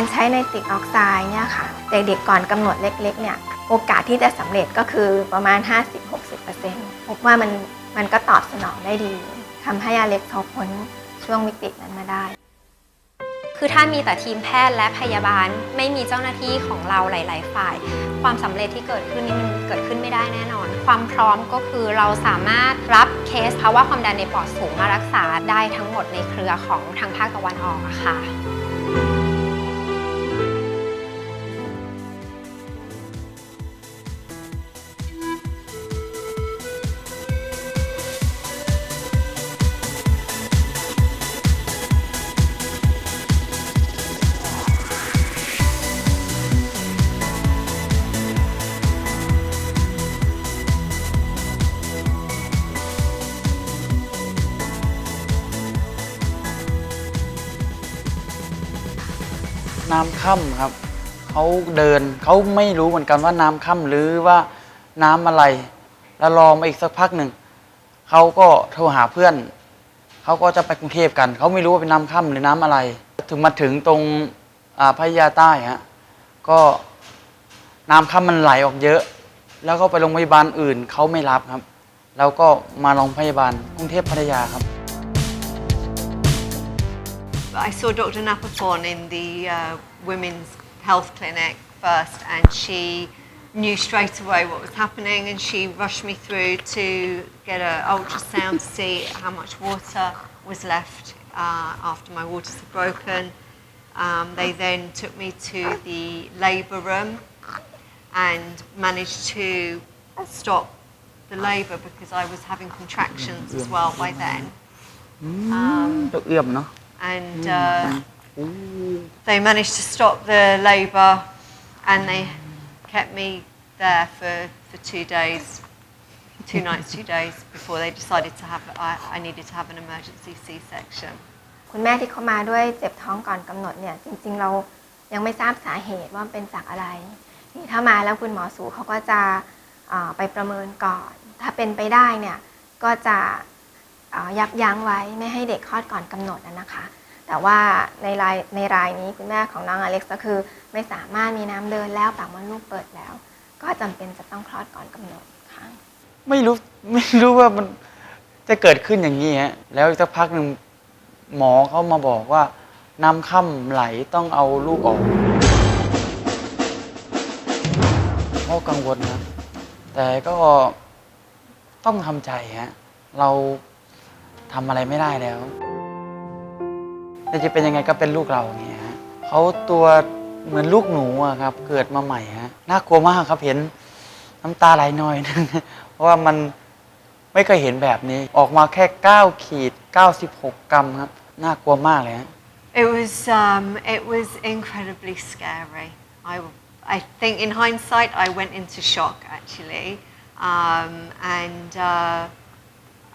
การใช้ไนตริกออกไซด์เนี่ยค่ะเด็กๆก่อนกำหนดเล็กๆเนี่ยโอกาสที่จะสำเร็จก็คือประมาณ 50-60%พบว่ามันมันก็ตอบสนองได้ดีทำให้อาเล็กเขาพ้นช่วงวิกฤตนั้นมาได้คือถ้ามีแต่ทีมแพทย์และพยาบาลไม่มีเจ้าหน้าที่ของเราหลาย ๆ ฝ่าย ความสำเร็จที่เกิดขึ้นนี่มันเกิดขึ้นไม่ได้แน่นอน ความพร้อมก็คือเราสามารถรับเคสภาวะความดันในปอดสูงมารักษาได้ทั้งหมดในเครือของทางภาคตะวันออกอะค่ะ น้ำค่ำครับเขาเดินเขาไม่รู้เหมือนกันว่าน้ำค่ำหรือว่าน้ำอะไร แล้วรอมาอีกสักพักหนึ่งเขาก็โทรหาเพื่อนเขาก็จะไปกรุงเทพกันเขาไม่รู้ว่าเป็นน้ำค่ำหรือน้ำอะไร ถึงมาถึงตรงอ่าพัทยาใต้ฮะก็น้ำค่ำมันไหลออกเยอะ แล้วก็ไปโรงพยาบาลอื่นเขาไม่รับครับ แล้วก็มาโรงพยาบาลกรุงเทพพัทยาครับ I saw Dr. Napapon in the uh, women's health clinic first, and she knew straight away what was happening, and she rushed me through to get an ultrasound to see how much water was left uh, after my waters had broken. Um, they then took me to the labour room and managed to stop the labour because I was having contractions as well by then. Um, จะเอื้อมเนาะ and uh, they managed to stop the labour and they kept me there for, for two days, two nights, two days before they decided to have, I, I needed to have an emergency C-section. คุณแม่ที่เขามาด้วยเจ็บท้องก่อนกำหนดเนี่ย จริงๆเรายังไม่ทราบสาเหตุว่าเป็นจากอะไรนี่ถ้ามาแล้วคุณหมอสูเขาก็จะเอ่อไปประเมินก่อน ถ้าเป็นไปได้เนี่ยก็จะเอ่อ ยับยั้งไว้ไม่ให้เด็กคลอดก่อนกำหนดนะคะ แต่ว่าในรายในรายนี้คุณแม่ของน้องอเล็กซ์ก็คือ ไม่สามารถมีน้ำเดินแล้วปากมดลูกเปิดแล้ว ก็จำเป็นจะต้องคลอดก่อนกำหนดค่ะไม่รู้ไม่รู้ว่ามันจะเกิดขึ้นอย่างนี้ฮะแล้วสักพักหนึ่งหมอเขามาบอกว่าน้ำค่ำไหลต้องเอาลูกออกพ่อกังวลนะแต่ก็ต้องทำใจฮะเรา ทำอะไรไม่ได้แล้วแต่จะเป็นยังไงก็เป็นลูกเราอย่างเงี้ยฮะเขาตัวเหมือนลูกหนูอะครับ เกิดมาใหม่ฮะน่ากลัวมากครับเห็นน้ำตาไหลหน่อยนึงเพราะว่ามันไม่เคยเห็นแบบนี้ ออกมาแค่ 9 ขีด 96 กรัมครับ น่ากลัวมากเลยฮะ It was, um, it was incredibly scary. I, I think in hindsight, I went into shock actually. Um, and uh,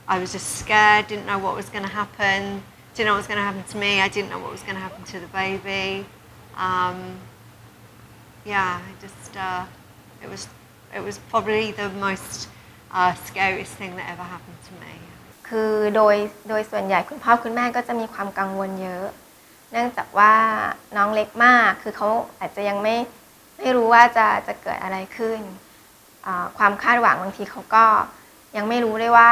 I was just scared, didn't know what was going to happen, didn't know what was going to happen to me, I didn't know what was going to happen to the baby. Um, yeah, I just, uh, it, was, it was probably the most uh, scariest thing that ever happened to me. คือโดยโดยส่วนใหญ่คุณพ่อคุณแม่ก็จะมีความกังวลเยอะ เนื่องจากว่าน้องเล็กมากคือเขาอาจจะยังไม่ไม่รู้ว่าจะจะเกิดอะไรขึ้น ความคาดหวังบางทีเขาก็ยังไม่รู้เลยว่า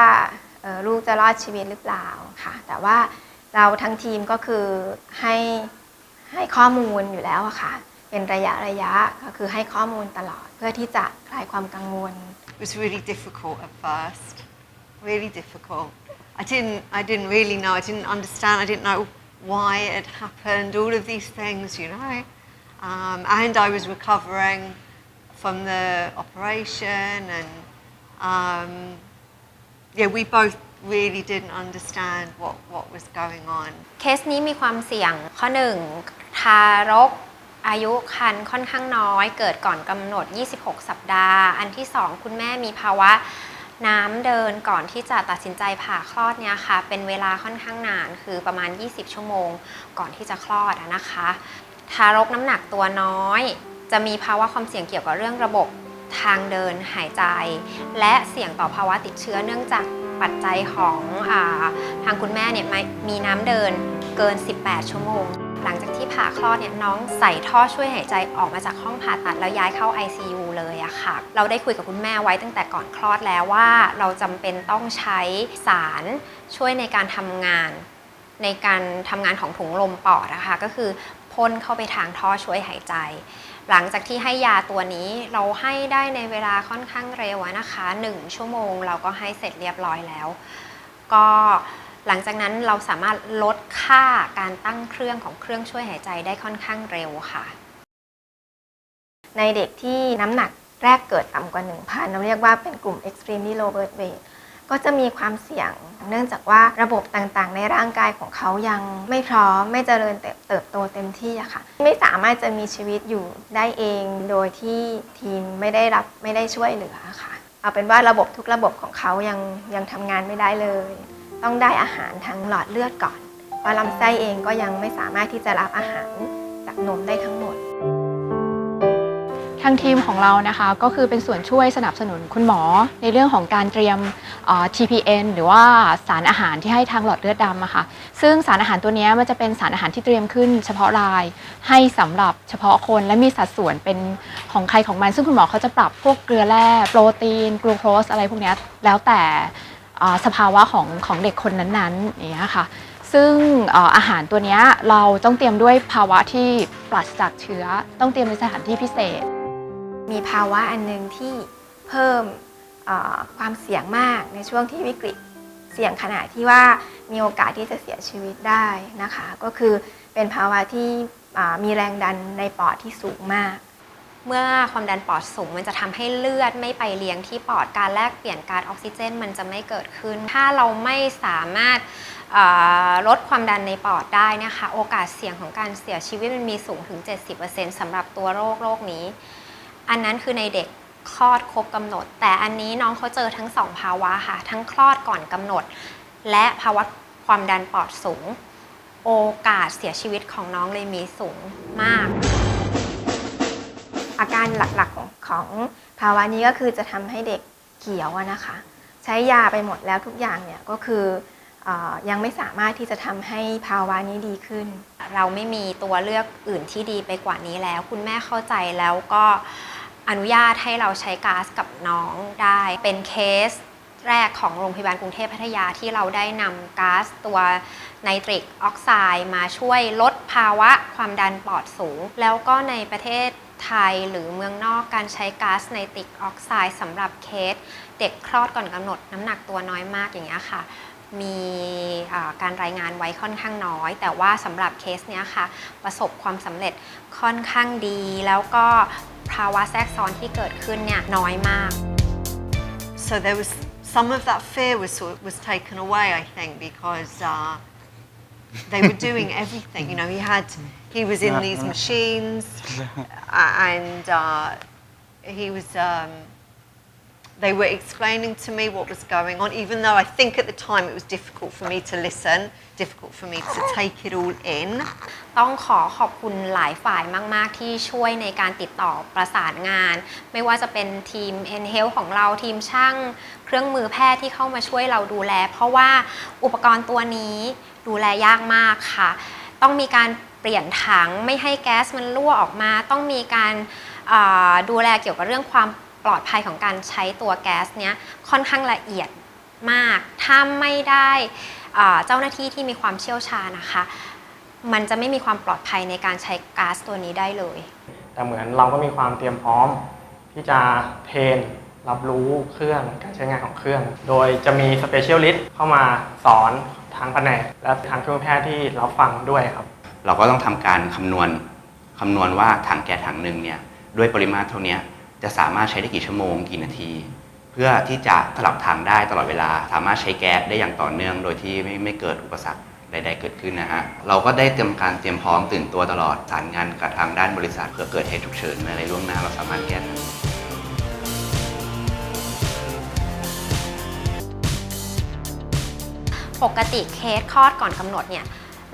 ลูกจะรอดชีวิตหรือเปล่าค่ะ แต่ว่าเราทั้งทีมก็คือให้ให้ข้อมูลอยู่แล้วค่ะ เป็นระยะระยะก็คือให้ข้อมูลตลอดเพื่อที่จะคลายความกังวล It was really difficult at first, really difficult. I didn't, I didn't really know, I didn't understand, I didn't know why it had happened, all of these things, you know. Um, and I was recovering from the operation, and um, yeah, we both really didn't understand what, what was going on. เคสนี้มีความเสี่ยงข้อ1ทารกอายุครรภ์ค่อนข้างน้อย เกิดก่อนกำหนด 26 สัปดาห์ อันที่ 2 คุณแม่มีภาวะน้ำเดินก่อนที่จะตัดสินใจผ่าคลอดเนี่ยค่ะ เป็นเวลาค่อนข้างนานคือประมาณ 20 ชั่วโมง ก่อนที่จะคลอดนะคะ ทารกน้ำหนักตัวน้อย จะมีภาวะความเสี่ยงเกี่ยวกับเรื่องระบบ ทางเดินหายใจ และเสี่ยงต่อภาวะติดเชื้อเนื่องจากปัจจัยของอทางคุณแม่เนี่ยมีน้ำเดินเกิน 18 ชั่วโมง หลังจากที่ผ่าคลอดเนี่ยน้องใส่ท่อช่วยหายใจออกมาจากห้องผ่าตัดแล้วย้ายเข้า ICU เลยอะค่ะ เราได้คุยกับคุณแม่ไว้ตั้งแต่ก่อนคลอดแล้วว่า เราจำเป็นต้องใช้สารช่วยในการทำงาน ในการทำงานของถุงลมปอดนะคะก็คือพ่นเข้าไปทางท่อช่วยหายใจ หลังจากที่ให้ยาตัวนี้เราให้ได้ในเวลาค่อนข้างเร็วอะนะคะ 1 ชั่วโมงเราก็ให้เสร็จเรียบร้อยแล้ว ก็หลังจากนั้นเราสามารถลดค่าการตั้งเครื่องของเครื่องช่วยหายใจได้ค่อนข้างเร็วค่ะ ในเด็กที่น้ำหนักแรกเกิดต่ำกว่า 1,000 เราเรียกว่าเป็นกลุ่ม extremely low birth weight ก็จะมีความเสี่ยง เนื่องจากว่าระบบต่างๆ ในร่างกายของเขายังไม่พร้อมไม่เจริญเติบเติบโตเต็มที่อะค่ะ ไม่สามารถจะมีชีวิตอยู่ได้เองโดยที่ทีมไม่ได้รับไม่ได้ช่วยเหลือค่ะ เอาเป็นว่าระบบทุกระบบของเขายังยังทำงานไม่ได้เลย ต้องได้อาหารทางหลอดเลือดก่อนเพราะลำไส้เองก็ยังไม่สามารถที่จะรับอาหารจากนมได้ทั้งหมด ทางทีมของเรานะคะก็คือเป็นส่วนช่วยสนับสนุนคุณหมอ ในเรื่องของการเตรียมเอ่อ TPN หรือว่าสารอาหารที่ให้ทางหลอดเลือดดำอะค่ะซึ่งสารอาหารตัวเนี้ยมันจะเป็นสารอาหารที่เตรียมขึ้น เฉพาะรายให้สำหรับเฉพาะคนและมีสัดส่วนเป็นของใครของมัน ซึ่งคุณหมอเขาจะปรับพวกเกลือแร่โปรตีนกลูโคสอะไรพวกเนี้ยแล้วแต่อ่าสภาวะของของเด็กคนนั้นๆอย่างเงี้ยค่ะ ซึ่งเอ่ออาหารตัวเนี้ยเราต้องเตรียมด้วยภาวะที่ปราศจากเชื้อ ต้องเตรียมในสถานที่พิเศษ มีภาวะอันหนึ่งที่เพิ่มความเสี่ยงมากในช่วงที่วิกฤตเสี่ยงขนาดที่ว่ามีโอกาสที่จะเสียชีวิตได้นะคะ ก็คือเป็นภาวะที่มีแรงดันในปอดที่สูงมาก เมื่อความดันปอดสูงมันจะทำให้เลือดไม่ไปเลี้ยงที่ปอดการแลกเปลี่ยนก๊าซออกซิเจน มันจะไม่เกิดขึ้น ถ้าเราไม่สามารถลดความดันในปอดได้นะคะ โอกาสเสี่ยงของการเสียชีวิตมันมีสูงถึง 70%สำหรับตัวโรคโรคนี้ อันนั้นคือในเด็กคลอดครบกำหนด แต่อันนี้น้องเขาเจอทั้งสองภาวะค่ะ ทั้งคลอดก่อนกำหนด และภาวะความดันปอดสูง โอกาสเสียชีวิตของน้องเลยมีสูงมาก อาการหลักๆของของภาวะนี้ก็คือจะทำให้เด็กเขียวอะนะคะ ใช้ยาไปหมดแล้วทุกอย่างเนี่ยก็คือเออยังไม่สามารถที่จะทำให้ภาวะนี้ดีขึ้น เราไม่มีตัวเลือกอื่นที่ดีไปกว่านี้แล้ว คุณแม่เข้าใจแล้วก็ อนุญาตให้เราใช้ก๊าซกับน้องได้ เป็นเคสแรกของโรงพยาบาลกรุงเทพพัทยาที่เราได้นำก๊าซตัวไนตริกออกไซด์มาช่วยลดภาวะความดันปอดสูง แล้วก็ในประเทศไทยหรือเมืองนอกการใช้ก๊าซไนตริกออกไซด์สำหรับเคส เด็กคลอดก่อนกำหนดน้ำหนักตัวน้อยมากอย่างเงี้ยค่ะ มีการรายงานไว้ค่อนข้างน้อย แต่ว่าสำหรับเคสเนี้ยค่ะ ประสบความสำเร็จค่อนข้างดีแล้วก็ ภาวะแทรกซ้อนที่เกิดขึ้นเนี่ยน้อยมาก So there was some of that fear was sort was taken away, I think, because uh, they were doing everything. You know, he had he was in these machines, a- and uh, he was. Um, they were explaining to me what was going on, even though I think at the time it was difficult for me to listen, difficult for me to take it all in. ต้องขอขอบคุณหลายฝ่ายมาก ๆ ที่ช่วยในการติดต่อประสานงาน ไม่ว่าจะเป็นทีม e n h e l t h ของเราทีมช่างเครื่องมือแพทย์ที่เข้ามาช่วยเราดูแล เพราะว่าอุปกรณ์ตัวนี้ดูแลยากมากค่ะ ต้องมีการเปลี่ยนถังไม่ให้แก๊สมันรั่วออกมา ต้องมีการอ่าดูแลเกี่ยวกับเรื่องความ ปลอดภัยของการใช้ตัวแก๊สเนี้ยค่อนข้างละเอียดมาก ถ้าไม่ได้อ่าเจ้าหน้าที่ที่มีความเชี่ยวชาญนะคะ มันจะไม่มีความปลอดภัยในการใช้ก๊าซตัวนี้ได้เลย แต่เหมือนเราก็มีความเตรียมพร้อมที่จะเทรนรับรู้เครื่องการใช้งานของเครื่อง โดยจะมีสเปเชียลิสต์เข้ามาสอนทางแผนกและทางเครื่องแพทย์ที่รับฟังด้วยครับ เราก็ต้องทำการคำนวณคำนวณว่าถังแก๊สถังหนึ่งเนี่ยด้วยปริมาตรเท่าเนี้ย จะสามารถใช้ได้กี่ชั่วโมงกี่นาที เพื่อที่จะสลับทางได้ตลอดเวลา สามารถใช้แก๊สได้อย่างต่อเนื่อง โดยที่ไม่ไม่เกิดอุปสรรคใดๆเกิดขึ้นนะฮะ เราก็ได้เตรียมการเตรียมพร้อมตื่นตัวตลอดสารงานกับทางด้านบริษัทเพื่อเกิดเหตุฉุกเฉินอะไรล่วงหน้าเราสามารถแก้ทันปกติเคสคลอดก่อนกำหนดเนี่ย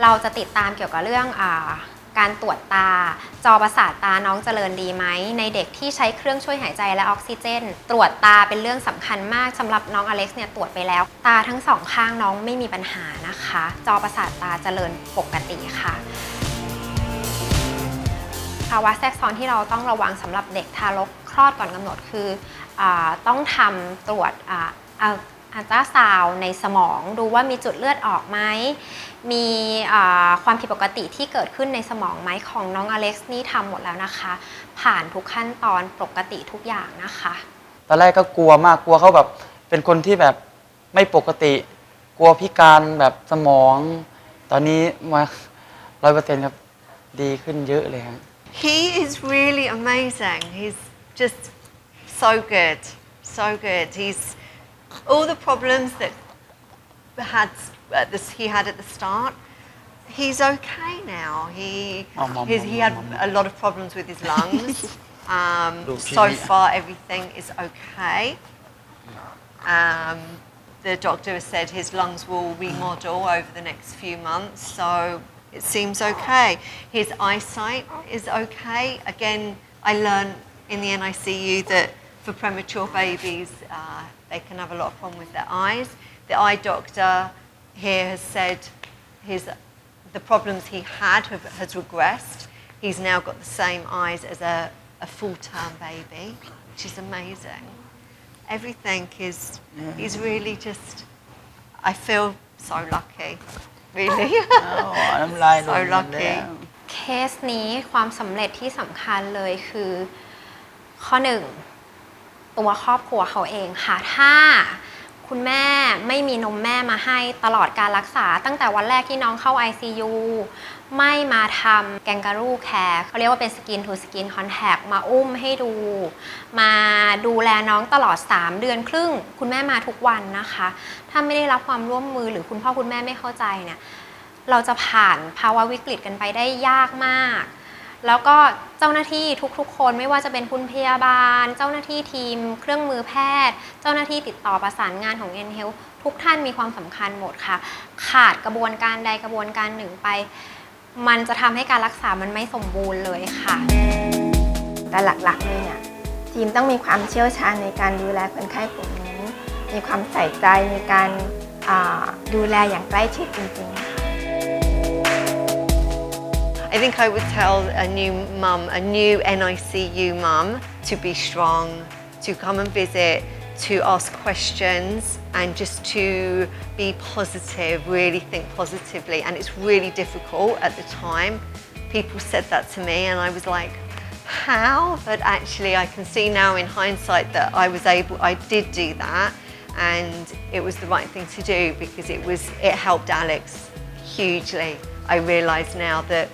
เราจะติดตามเกี่ยวกับเรื่องอา การตรวจตา จอประสาทตาน้องเจริญดีไหม ในเด็กที่ใช้เครื่องช่วยหายใจและออกซิเจน ตรวจตาเป็นเรื่องสำคัญมากสำหรับน้องอเล็กซ์เนี่ยตรวจไปแล้ว ตาทั้งสองข้างน้องไม่มีปัญหานะคะ จอประสาทตาเจริญปกติค่ะภาวะแทรกซ้อนที่เราต้องระวังสำหรับเด็กทารกคลอดก่อนกำหนดคืออต้องทำตรวจ อ่าอัลอัลตราซาวน์ในสมอง ดูว่ามีจุดเลือดออกไหม มีอ่าความผิดปกติที่เกิดขึ้นในสมองไหมของน้องอเล็กซ์นี่ทำหมดแล้วนะคะ ผ่านทุกขั้นตอนปกติทุกอย่างนะคะ ตอนแรกก็กลัวมากกลัวเขาแบบเป็นคนที่แบบไม่ปกติ กลัวพิการแบบสมอง ตอนนี้มาร้อยเปอร์เซ็นต์ครับดีขึ้นเยอะเลยครับ He is really amazing. He's just so good, so good. He's all the problems that had at this, he had at the start. He's okay now. He his, he had a lot of problems with his lungs. um, so far, everything is okay. Um, the doctor has said his lungs will remodel over the next few months, so it seems okay. His eyesight is okay. Again, I learned in the NICU that for premature babies, uh, they can have a lot of problem with their eyes. The eye doctor here has said his the problems he had have, has regressed. He's now got the same eyes as a, a full-term baby, which is amazing. Everything is, he's really just, I feel so lucky, really. น้ำลายหล่น So หมด lucky แล้ว เคสนี้ความสำเร็จที่สำคัญเลยคือ ข้อหนึ่ง ตัวครอบครัวเขาเองค่ะ ถ้าคุณแม่ไม่มีนมแม่มาให้ตลอดการรักษา ตั้งแต่วันแรกที่น้องเข้า ICU ไม่มาทำแกงการูแคร์เขาเรียกว่าเป็นสกินทูสกินคอนแทคมาอุ้มให้ดู มาดูแลน้องตลอด 3 เดือนครึ่ง คุณแม่มาทุกวันนะคะ ถ้าไม่ได้รับความร่วมมือหรือคุณพ่อคุณแม่ไม่เข้าใจเนี่ยเราจะผ่านภาวะวิกฤตกันไปได้ยากมาก แล้วก็เจ้าหน้าที่ทุกๆ คนไม่ว่าจะเป็นคุณพยาบาล เจ้าหน้าที่ทีม เครื่องมือแพทย์ เจ้าหน้าที่ติดต่อประสานงานของ n h e a l t h ทุกท่านมีความสำคัญหมดค่ะ ขาดกระบวนการใดกระบวนการหนึ่งไป มันจะทำให้การรักษามันไม่สมบูรณ์เลยค่ะ แต่หลักๆเลยเนี่ยทีมต้องมีความเชี่ยวชาญในการดูแลคนไข้กลุ่มนี้ มีความใส่ใจในการอ่าดูแลอย่างใกล้ชิดจริงๆ I think I would tell a new mum, a new NICU mum, to be strong, to come and visit, to ask questions, and just to be positive, really think positively. And it's really difficult at the time. People said that to me, and I was like, how? But actually, I can see now in hindsight that I was able, I did do that, and it was the right thing to do because it was, it helped Alex hugely. I realise now that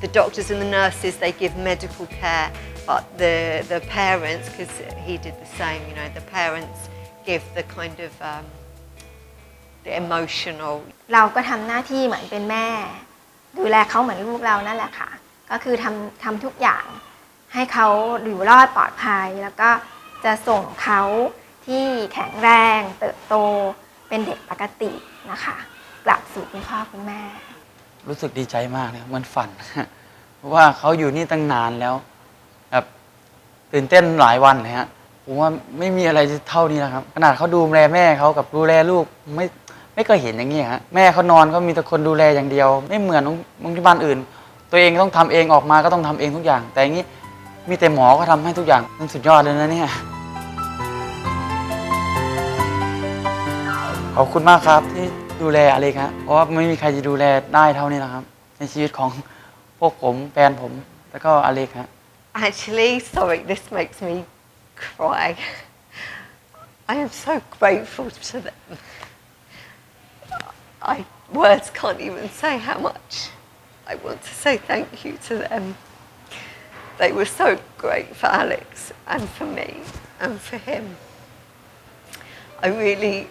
the doctors and the nurses they give medical care, but the the parents, because he did the same, you know, the parents give the kind of um, the emotional เราก็ทำหน้าที่เหมือนเป็นแม่ ดูแลเขาเหมือนลูกเรานั่นแหละค่ะ ก็คือทำทำทุกอย่างให้เขาอยู่รอดปลอดภัย แล้วก็จะส่งเขาที่แข็งแรง เติบโตเป็นเด็กปกตินะคะ กลับสู่คุณพ่อคุณแม่ รู้สึกดีใจมากเลยเหมันฝัน เพราะว่าเขาอยู่นี่ตั้งนานแล้วแบบตื่นเต้นหลายวันเลยฮะผมว่าไม่มีอะไรเท่านี้นะครับ ขนาดเขาดูแลแม่เขากับดูแลลูกไม่ไม่เคยเห็นอย่างนี้ฮะแม่เขานอนก็มีแต่คนดูแลอย่างเดียว ไม่เหมือนโรงพยาบาลอื่น ตัวเองต้องทำเองออกมาก็ต้องทำเองทุกอย่าง แต่อย่างนี้มีแต่หมอก็ทำให้ทุกอย่างมันสุดยอดเลยนะเนี่ยขอบคุณมากครับที่ ดูแลอะไรครับเพราะว่าไม่มีใครจะดูแลได้เท่านี้นะครับ ในชีวิตของพวกผมแฟนผม แล้วก็อเล็กครับ Actually, sorry, this makes me cry. I am so grateful to them. I words can't even say how much I want to say thank you to them. They were so great for Alex and for me and for him. I really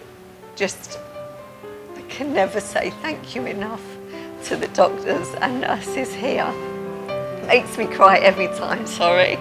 just I can never say thank you enough to the doctors and nurses here. Makes me cry every time, sorry.